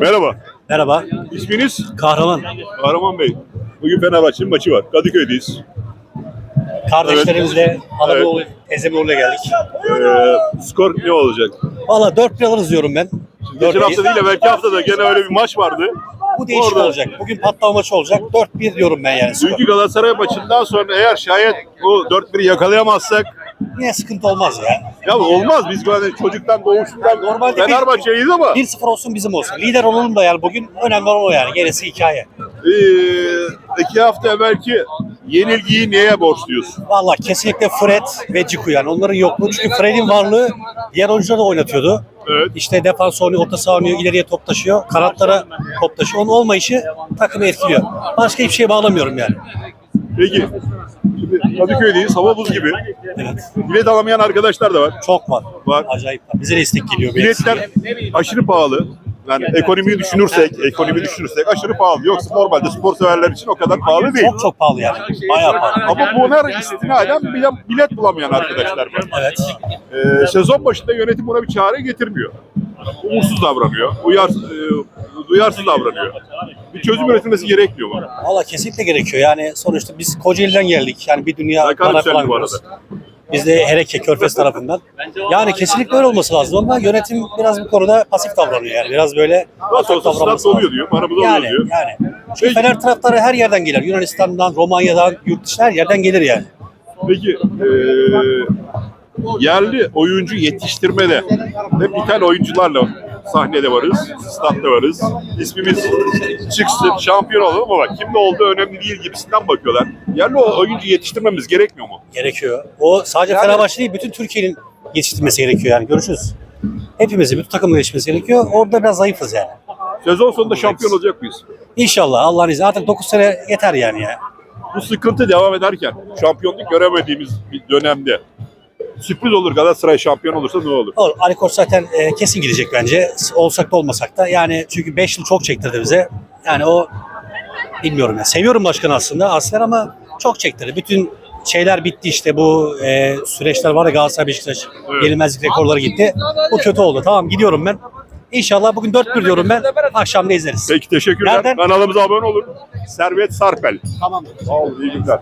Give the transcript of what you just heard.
Merhaba. Merhaba. İsminiz? Kahraman. Kahraman Bey. Bugün Fenerbahçe'nin maçı var. Kadıköy'deyiz. Kardeşlerimizle Alaboğlu, Ezebioğlu'ya geldik. Ee, skor ne olacak? Valla 4 1 alırız diyorum ben. Geçen 4-1. hafta değil de belki haftada gene öyle bir maç vardı. Bu değişik Orada- olacak. Bugün patlama maçı olacak. 4-1 diyorum ben yani. Dünkü Galatasaray maçından sonra eğer şayet bu 4-1'i yakalayamazsak Yine sıkıntı olmaz ya. ya olmaz biz böyle çocuktan doğuştan Normalde Fenerbahçe'yiz ama 1-0 olsun bizim olsun. Lider olalım da yani bugün önemli olan o yani. Gerisi hikaye. ee, iki hafta evvelki yenilgiyi neye borçluyuz? Valla kesinlikle Fred ve Ciku yani. Onların yokluğu. Çünkü Fred'in varlığı diğer oyuncuları da oynatıyordu. Evet. İşte defans oynuyor, orta saha oynuyor, ileriye top taşıyor, kanatlara top taşıyor. Onun olmayışı takımı etkiliyor. Başka hiçbir şeye bağlamıyorum yani. Peki. Şimdi Kadıköy'deyiz. Hava buz gibi. Evet. Bilet alamayan arkadaşlar da var. Çok var. Var. Acayip var. Bize de istek geliyor. Biletler aşırı pahalı. Yani ekonomiyi düşünürsek, ekonomi düşünürsek aşırı pahalı. Yoksa normalde spor severler için o kadar pahalı değil. Çok çok pahalı yani. Bayağı pahalı. Ama buna istinaden bile bilet bulamayan arkadaşlar var. Evet. Ee, sezon başında yönetim buna bir çare getirmiyor. Umursuz davranıyor, uyar, e, duyarsız davranıyor. Bir çözüm üretilmesi gerekmiyor bana. Valla kesinlikle gerekiyor. Yani sonuçta biz Kocaeli'den geldik. Yani bir dünya Sakarya para falan bu. Biz de Hereke, Körfez tarafından. Yani kesinlikle öyle olması lazım ama yönetim biraz bu konuda pasif davranıyor yani. Biraz böyle Nasıl olsa stat doluyor diyor, paramız oluyor Yani, diyor. yani. Çünkü Fener taraftarı her yerden gelir. Yunanistan'dan, Romanya'dan, yurt dışı her yerden gelir yani. Peki eee, yerli oyuncu yetiştirmede hep İtalyan oyuncularla sahnede varız, statta varız. İsmimiz çıksın, şampiyon olalım ama kimde olduğu önemli değil gibisinden bakıyorlar. Yerli oyuncu yetiştirmemiz gerekmiyor mu? Gerekiyor. O sadece Fenerbahçe değil, bütün Türkiye'nin yetiştirmesi gerekiyor yani. Görüşürüz. Hepimizin, bütün takımın yetişmesi gerekiyor. Orada biraz zayıfız yani. Sezon sonunda şampiyon olacak mıyız? İnşallah Allah'ın izniyle. Artık 9 sene yeter yani ya. Bu sıkıntı devam ederken şampiyonluk göremediğimiz bir dönemde sürpriz olur Galatasaray şampiyon olursa ne olur? Olur. Ali Koç zaten e, kesin gidecek bence. Olsak da olmasak da. Yani çünkü 5 yıl çok çektirdi bize. Yani o bilmiyorum ya. Seviyorum başkanı aslında Asler ama çok çektirdi. Bütün şeyler bitti işte bu e, süreçler var ya Galatasaray Beşiktaş Evet. yenilmezlik rekorları gitti. Bu kötü oldu. Tamam gidiyorum ben. İnşallah bugün 4-1 diyorum ben. Akşam da izleriz. Peki teşekkürler. Nereden? Kanalımıza abone olun. Servet Sarpel. Tamam. Sağ olun, iyi günler.